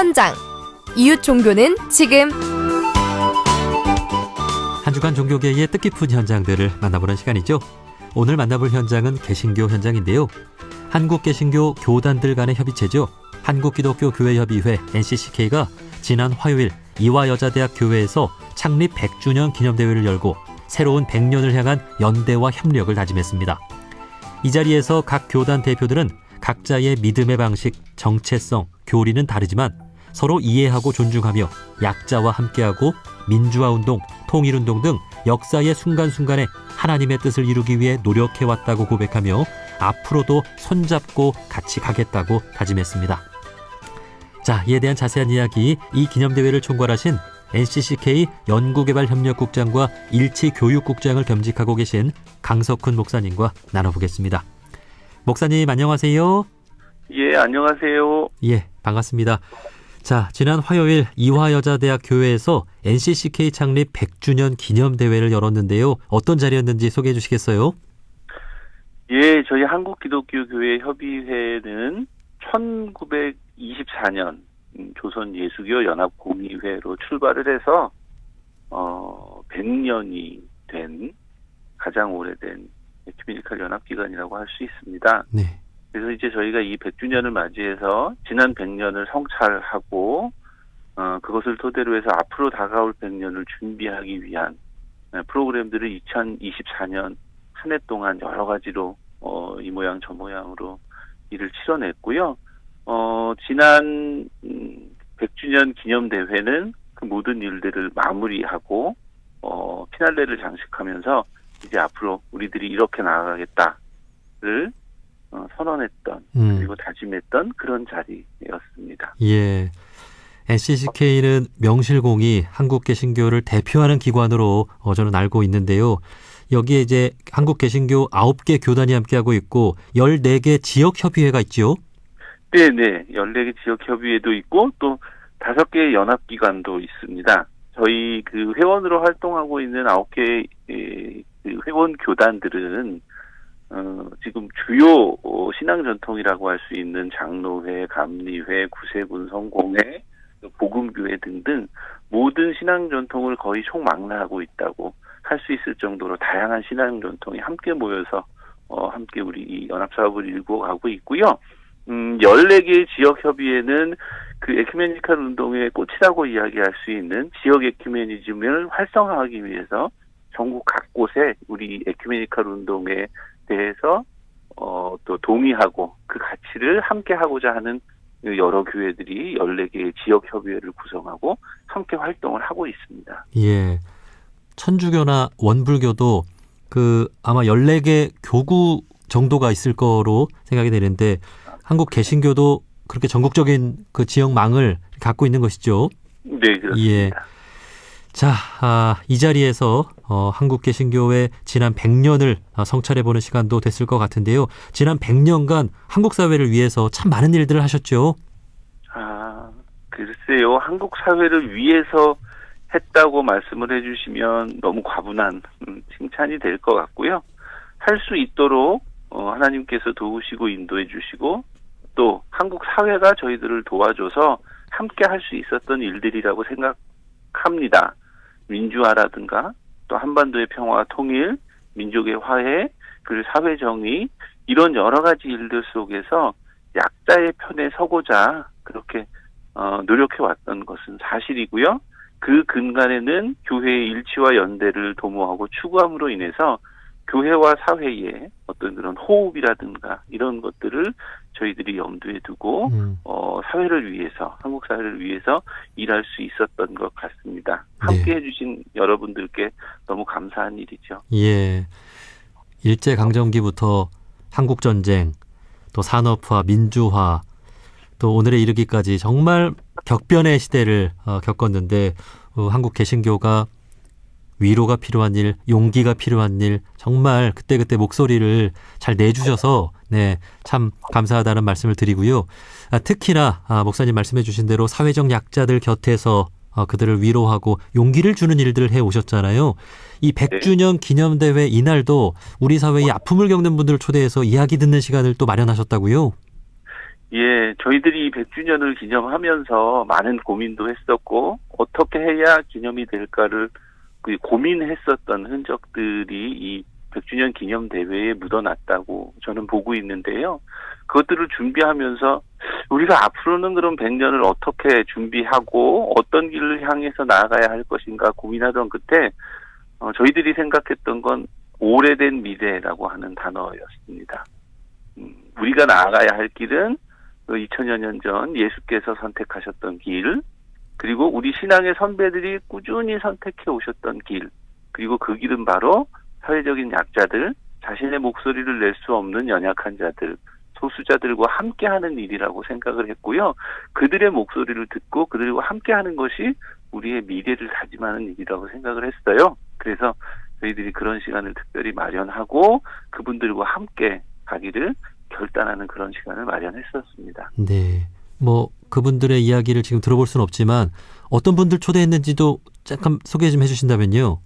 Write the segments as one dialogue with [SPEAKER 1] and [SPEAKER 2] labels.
[SPEAKER 1] 현장. 이웃 종교는 지금.
[SPEAKER 2] 한 주간 종교계의 뜻깊은 현장들을 만나보는 시간이죠. 오늘 만나볼 현장은 개신교 현장인데요. 한국 개신교 교단들 간의 협의체죠. 한국기독교교회협의회 NCCK가 지난 화요일 이화여자대학 교회에서 창립 100주년 기념대회를 열고 새로운 100년을 향한 연대와 협력을 다짐했습니다. 이 자리에서 각 교단 대표들은 각자의 믿음의 방식, 정체성, 교리는 다르지만 서로 이해하고 존중하며 약자와 함께하고 민주화 운동, 통일 운동 등 역사의 순간순간에 하나님의 뜻을 이루기 위해 노력해 왔다고 고백하며 앞으로도 손잡고 같이 가겠다고 다짐했습니다. 자, 이에 대한 자세한 이야기 이 기념대회를 총괄하신 NCCK 연구개발협력국장과 일치교육국장을 겸직하고 계신 강석훈 목사님과 나눠보겠습니다. 목사님 안녕하세요.
[SPEAKER 3] 예, 안녕하세요.
[SPEAKER 2] 예, 반갑습니다. 자, 지난 화요일 이화여자대학 교회에서 NCCK 창립 100주년 기념 대회를 열었는데요. 어떤 자리였는지 소개해 주시겠어요?
[SPEAKER 3] 예, 저희 한국기독교교회 협의회는 1924년 음, 조선 예수교 연합 공의회로 출발을 해서 어 100년이 된 가장 오래된 에큐메니컬 연합 기관이라고 할 수 있습니다.
[SPEAKER 2] 네.
[SPEAKER 3] 그래서 이제 저희가 이 100주년을 맞이해서 지난 100년을 성찰하고 어, 그것을 토대로 해서 앞으로 다가올 100년을 준비하기 위한 어, 프로그램들을 2024년 한 해 동안 여러 가지로 어, 이 모양 저 모양으로 일을 치러냈고요. 어, 지난 음, 100주년 기념 대회는 그 모든 일들을 마무리하고 어, 피날레를 장식하면서 이제 앞으로 우리들이 이렇게 나아가겠다를 어, 선언했던
[SPEAKER 2] 음,
[SPEAKER 3] 그리고 다짐했던 그런 자리였습니다.
[SPEAKER 2] 예. NCCK는 명실공히 한국 개신교를 대표하는 기관으로 어, 저는 알고 있는데요. 여기에 이제 한국 개신교 9개 교단이 함께하고 있고 14개 지역 협의회가 있죠.
[SPEAKER 3] 네네. 14개 지역 협의회도 있고 또 5개 연합 기관도 있습니다. 저희 그 회원으로 활동하고 있는 9개 그 회원 교단들은 어, 지금 주요 어, 신앙 전통이라고 할 수 있는 장로회, 감리회, 구세군 성공회, 복음교회 등등 모든 신앙 전통을 거의 총망라하고 있다고 할 수 있을 정도로 다양한 신앙 전통이 함께 모여서 어, 함께 우리 이 연합 사업을 일구어 가고 있고요. 음, 14개 지역 협의회는 그 에큐메니컬 운동의 꽃이라고 이야기할 수 있는 지역 에큐메니즘을 활성화하기 위해서 전국 각 곳에 우리 에큐메니컬 운동에 대해서 어, 또 동의하고 그 가치를 함께 하고자 하는 그 여러 교회들이 14개의 지역 협의회를 구성하고 함께 활동을 하고 있습니다.
[SPEAKER 2] 예. 천주교나 원불교도 그 아마 14개 교구 정도가 있을 거로 생각이 되는데 한국 개신교도 그렇게 전국적인 그 지역망을 갖고 있는 것이죠.
[SPEAKER 3] 네, 그렇습니다.
[SPEAKER 2] 예. 자, 아, 이 자리에서 어, 한국 개신교의 지난 100년을 성찰해 보는 시간도 됐을 것 같은데요. 지난 100년간 한국 사회를 위해서 참 많은 일들을 하셨죠.
[SPEAKER 3] 아, 글쎄요. 한국 사회를 위해서 했다고 말씀을 해주시면 너무 과분한 음, 칭찬이 될 것 같고요. 할 수 있도록 어, 하나님께서 도우시고 인도해 주시고 또 한국 사회가 저희들을 도와줘서 함께 할 수 있었던 일들이라고 생각합니다. 민주화라든가 또 한반도의 평화와 통일, 민족의 화해, 그리고 사회 정의 이런 여러 가지 일들 속에서 약자의 편에 서고자 그렇게 어, 노력해 왔던 것은 사실이고요. 그 근간에는 교회의 일치와 연대를 도모하고 추구함으로 인해서 교회와 사회의 어떤 그런 호흡이라든가 이런 것들을 저희들이 염두에 두고
[SPEAKER 2] 음,
[SPEAKER 3] 어, 사회를 위해서 한국 사회를 위해서 일할 수 있었던 것 같습니다.
[SPEAKER 2] 네.
[SPEAKER 3] 함께 해주신 여러분들께 너무 감사한 일이죠.
[SPEAKER 2] 예. 일제 강점기부터 한국 전쟁, 또 산업화, 민주화, 또 오늘에 이르기까지 정말 격변의 시대를 어, 겪었는데 어, 한국 개신교가 위로가 필요한 일, 용기가 필요한 일, 정말 그때그때 목소리를 잘 내주셔서, 네, 참 감사하다는 말씀을 드리고요. 아, 특히나, 아, 목사님 말씀해 주신 대로 사회적 약자들 곁에서 어, 그들을 위로하고 용기를 주는 일들을 해 오셨잖아요. 이 100주년 기념대회 이날도 우리 사회의 아픔을 겪는 분들을 초대해서 이야기 듣는 시간을 또 마련하셨다고요.
[SPEAKER 3] 예, 저희들이 100주년을 기념하면서 많은 고민도 했었고 어떻게 해야 기념이 될까를 그 고민했었던 흔적들이 이 100주년 기념 대회에 묻어났다고 저는 보고 있는데요. 그것들을 준비하면서 우리가 앞으로는 그럼 100년을 어떻게 준비하고 어떤 길을 향해서 나아가야 할 것인가 고민하던 끝에 어, 저희들이 생각했던 건 오래된 미래라고 하는 단어였습니다. 음, 우리가 나아가야 할 길은 그 2000여 년 전 예수께서 선택하셨던 길, 그리고 우리 신앙의 선배들이 꾸준히 선택해 오셨던 길, 그리고 그 길은 바로 사회적인 약자들, 자신의 목소리를 낼 수 없는 연약한 자들, 소수자들과 함께 하는 일이라고 생각을 했고요. 그들의 목소리를 듣고 그들과 함께 하는 것이 우리의 미래를 다짐하는 일이라고 생각을 했어요. 그래서 저희들이 그런 시간을 특별히 마련하고 그분들과 함께 가기를 결단하는 그런 시간을 마련했었습니다.
[SPEAKER 2] 네. 뭐 그분들의 이야기를 지금 들어볼 수는 없지만 어떤 분들 초대했는지도 잠깐 소개 좀 해주신다면요.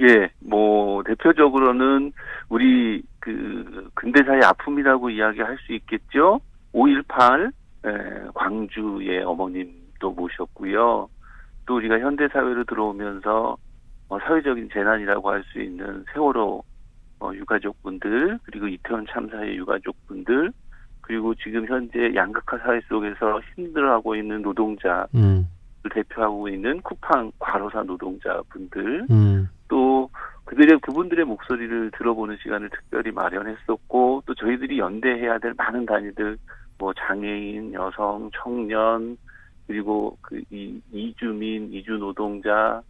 [SPEAKER 3] 예, 뭐 대표적으로는 우리 그 근대사의 아픔이라고 이야기할 수 있겠죠. 5.18 에, 광주의 어머님도 모셨고요. 또 우리가 현대 사회로 들어오면서 어, 사회적인 재난이라고 할 수 있는 세월호 어, 유가족분들 그리고 이태원 참사의 유가족분들 그리고 지금 현재 양극화 사회 속에서 힘들어하고 있는 노동자를
[SPEAKER 2] 음,
[SPEAKER 3] 대표하고 있는 쿠팡 과로사 노동자분들
[SPEAKER 2] 음,
[SPEAKER 3] 또 그들의 그분들의 목소리를 들어보는 시간을 특별히 마련했었고 또 저희들이 연대해야 될 많은 단위들 뭐 장애인, 여성, 청년 그리고 그 이 이주민, 이주 노동자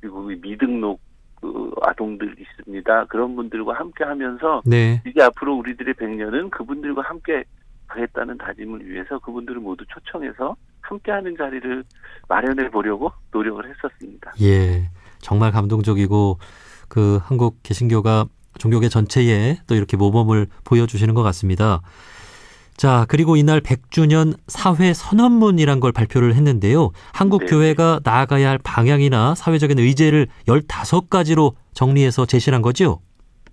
[SPEAKER 3] 그리고 이 미등록 그 아동들 있습니다. 그런 분들과 함께 하면서
[SPEAKER 2] 네.
[SPEAKER 3] 이제 앞으로 우리들의 100년은 그분들과 함께 하겠다는 다짐을 위해서 그분들을 모두 초청해서 함께하는 자리를 마련해 보려고 노력을 했었습니다.
[SPEAKER 2] 예. 정말 감동적이고 그 한국 개신교가 종교계 전체에 또 이렇게 모범을 보여주시는 것 같습니다. 자, 그리고 이날 100주년 사회 선언문이란 걸 발표를 했는데요. 한국
[SPEAKER 3] 네.
[SPEAKER 2] 교회가 나아가야 할 방향이나 사회적인 의제를 15가지로 정리해서 제시한 거죠?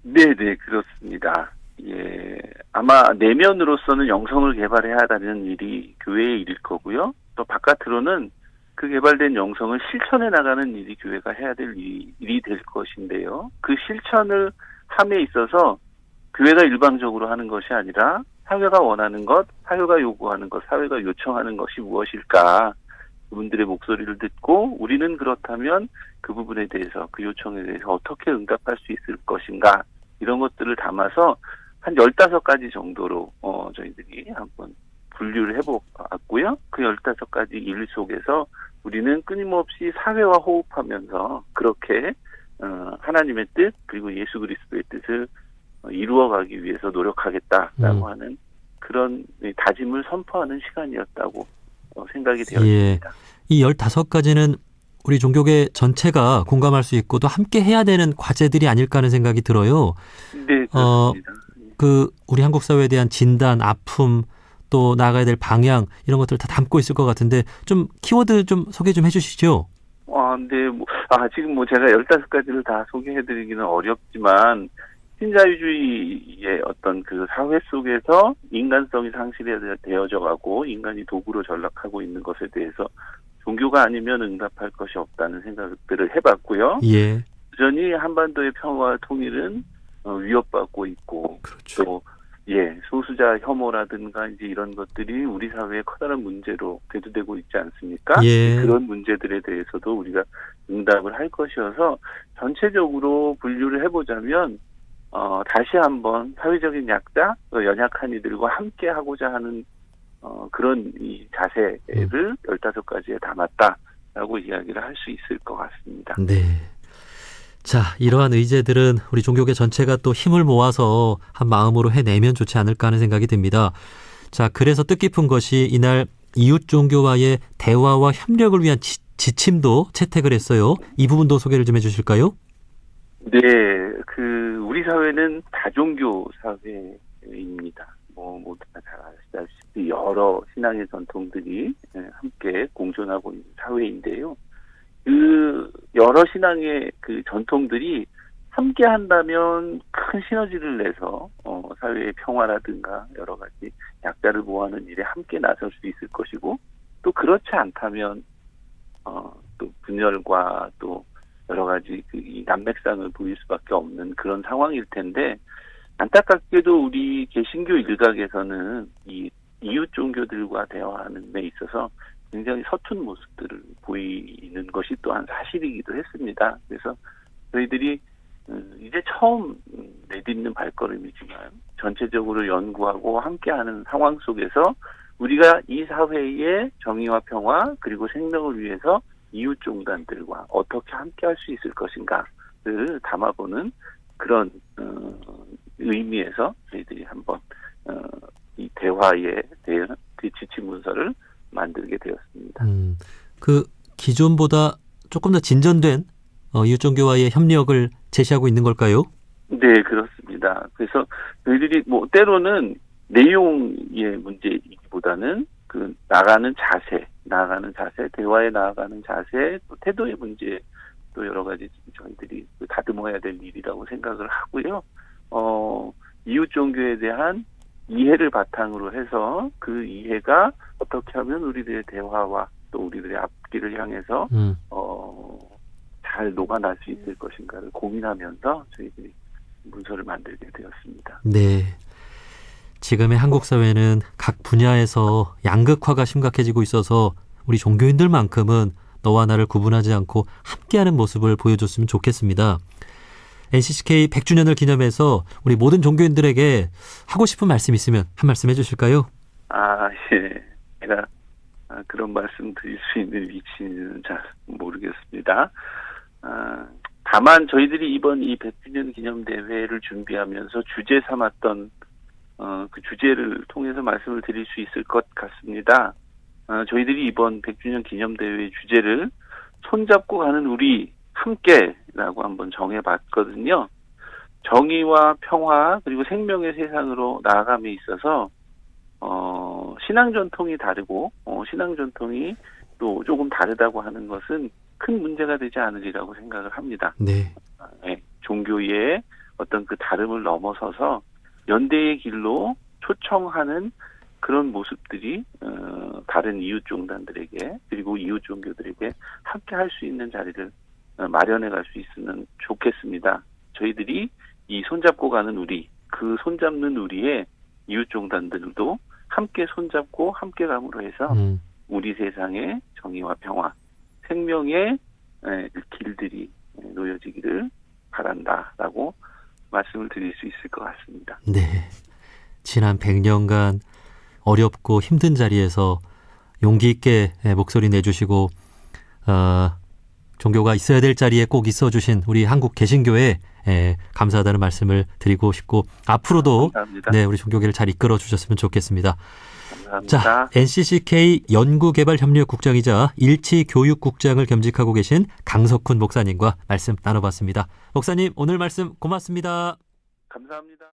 [SPEAKER 3] 네, 네, 그렇습니다. 예, 아마 내면으로서는 영성을 개발해야 하는 일이 교회의 일일 거고요. 또 바깥으로는 그 개발된 영성을 실천해 나가는 일이 교회가 해야 될 일이, 일이 될 것인데요. 그 실천을 함에 있어서 교회가 일방적으로 하는 것이 아니라 사회가 원하는 것, 사회가 요구하는 것, 사회가 요청하는 것이 무엇일까? 그분들의 목소리를 듣고 우리는 그렇다면 그 부분에 대해서 그 요청에 대해서 어떻게 응답할 수 있을 것인가 이런 것들을 담아서 한 15가지 정도로 어 저희들이 한번 분류를 해보았고요. 그 15가지 일 속에서 우리는 끊임없이 사회와 호흡하면서 그렇게 어 하나님의 뜻 그리고 예수 그리스도의 뜻을 어, 이루어가기 위해서 노력하겠다라고
[SPEAKER 2] 음.
[SPEAKER 3] 하는 그런 다짐을 선포하는 시간이었다고 어, 생각이 되어
[SPEAKER 2] 예. 이 15가지는 우리 종교계 전체가 공감할 수 있고 또 함께 해야 되는 과제들이 아닐까 하는 생각이 들어요.
[SPEAKER 3] 네,
[SPEAKER 2] 어,
[SPEAKER 3] 그렇습니다.
[SPEAKER 2] 그 우리 한국 사회에 대한 진단, 아픔, 또 나아가야 될 방향 이런 것들 다 담고 있을 것 같은데 좀 키워드 좀 소개 좀 해주시죠.
[SPEAKER 3] 아, 네, 뭐, 아, 지금 뭐 제가 15가지를 다 소개해드리기는 어렵지만, 신자유주의의 어떤 그 사회 속에서 인간성이 상실되어져 가고, 인간이 도구로 전락하고 있는 것에 대해서 종교가 아니면 응답할 것이 없다는 생각들을 해봤고요.
[SPEAKER 2] 예,
[SPEAKER 3] 여전히 한반도의 평화와 통일은 어, 위협받고 있고,
[SPEAKER 2] 그렇죠.
[SPEAKER 3] 또, 예, 소수자 혐오라든가 이제 이런 것들이 우리 사회의 커다란 문제로 대두되고 있지 않습니까?
[SPEAKER 2] 예.
[SPEAKER 3] 그런 문제들에 대해서도 우리가 응답을 할 것이어서 전체적으로 분류를 해보자면, 어, 다시 한번 사회적인 약자, 또 연약한 이들과 함께 하고자 하는, 어, 그런 이 자세를 15가지에 담았다라고 이야기를 할 수 있을 것 같습니다.
[SPEAKER 2] 네. 자, 이러한 의제들은 우리 종교계 전체가 또 힘을 모아서 한 마음으로 해내면 좋지 않을까 하는 생각이 듭니다. 자, 그래서 뜻깊은 것이 이날 이웃 종교와의 대화와 협력을 위한 지, 지침도 채택을 했어요. 이 부분도 소개를 좀 해주실까요?
[SPEAKER 3] 네, 그 우리 사회는 다종교 사회입니다. 뭐 모두가 잘 아시다시피 여러 신앙의 전통들이 예, 함께 공존하고 있는 사회인데요. 그 여러 신앙의 그 전통들이 함께 한다면 큰 시너지를 내서 어, 사회의 평화라든가 여러 가지 약자를 보호하는 일에 함께 나설 수 있을 것이고 또 그렇지 않다면 어, 또 분열과 또 여러 가지 그 이 난맥상을 보일 수밖에 없는 그런 상황일 텐데 안타깝게도 우리 개신교 일각에서는 이 이웃 종교들과 대화하는 데 있어서 굉장히 서툰 모습들을 보이는 것이 또한 사실이기도 했습니다. 그래서 저희들이 음, 이제 처음 음, 내딛는 발걸음이지만 전체적으로 연구하고 함께하는 상황 속에서 우리가 이 사회의 정의와 평화 그리고 생명을 위해서 이웃 종단들과 어떻게 함께할 수 있을 것인가를 담아보는 그런 어, 의미에서 저희들이 한번 어, 이 대화에 대한 그 지침 문서를 만들게 되었습니다.
[SPEAKER 2] 음, 그 기존보다 조금 더 진전된 어, 이웃 종교와의 협력을 제시하고 있는 걸까요?
[SPEAKER 3] 네, 그렇습니다. 그래서 저희들이 뭐 때로는 내용의 문제이기보다는 그 나가는 자세, 나아가는 자세, 대화에 나아가는 자세, 또 태도의 문제, 또 여러 가지 저희들이 그 다듬어야 될 일이라고 생각을 하고요. 어, 이웃 종교에 대한 이해를 바탕으로 해서 그 이해가 어떻게 하면 우리들의 대화와 또 우리들의 앞길을 향해서
[SPEAKER 2] 음,
[SPEAKER 3] 어, 잘 녹아날 수 있을 것인가를 고민하면서 저희들이 문서를 만들게 되었습니다.
[SPEAKER 2] 네. 지금의 한국 사회는 각 분야에서 양극화가 심각해지고 있어서 우리 종교인들만큼은 너와 나를 구분하지 않고 함께하는 모습을 보여줬으면 좋겠습니다. NCCK 100주년을 기념해서 우리 모든 종교인들에게 하고 싶은 말씀 있으면 한 말씀 해주실까요?
[SPEAKER 3] 아, 예. 제가 아, 그런 말씀 드릴 수 있는 위치는 잘 모르겠습니다. 아, 다만 저희들이 이번 이 100주년 기념 대회를 준비하면서 주제 삼았던 어, 그 주제를 통해서 말씀을 드릴 수 있을 것 같습니다. 어, 저희들이 이번 100주년 기념 대회의 주제를 손잡고 가는 우리 함께 라고 한번 정해봤거든요. 정의와 평화 그리고 생명의 세상으로 나아감에 있어서 어, 신앙 전통이 다르고 어, 신앙 전통이 또 조금 다르다고 하는 것은 큰 문제가 되지 않으리라고 생각을 합니다.
[SPEAKER 2] 네.
[SPEAKER 3] 예, 종교의 어떤 그 다름을 넘어서서 연대의 길로 초청하는 그런 모습들이 어, 다른 이웃 종단들에게 그리고 이웃 종교들에게 함께 할 수 있는 자리를 어, 마련해 갈 수 있으면 좋겠습니다. 저희들이 이 손잡고 가는 우리 그 손잡는 우리의 이웃 종단들도 함께 손잡고 함께 감으로 해서
[SPEAKER 2] 음,
[SPEAKER 3] 우리 세상의 정의와 평화, 생명의 길들이 에, 놓여지기를 바란다라고 말씀을 드릴 수 있을 것 같습니다.
[SPEAKER 2] 네. 지난 100년간 어렵고 힘든 자리에서 용기 있게 예, 목소리 내주시고 어, 종교가 있어야 될 자리에 꼭 있어 주신 우리 한국 개신교에 예, 감사하다는 말씀을 드리고 싶고 앞으로도
[SPEAKER 3] 감사합니다.
[SPEAKER 2] 네 우리 종교계를 잘 이끌어 주셨으면 좋겠습니다.
[SPEAKER 3] 감사합니다.
[SPEAKER 2] 자 NCCK 연구개발협력국장이자 일치교육국장을 겸직하고 계신 강석훈 목사님과 말씀 나눠봤습니다. 목사님 오늘 말씀 고맙습니다.
[SPEAKER 3] 감사합니다.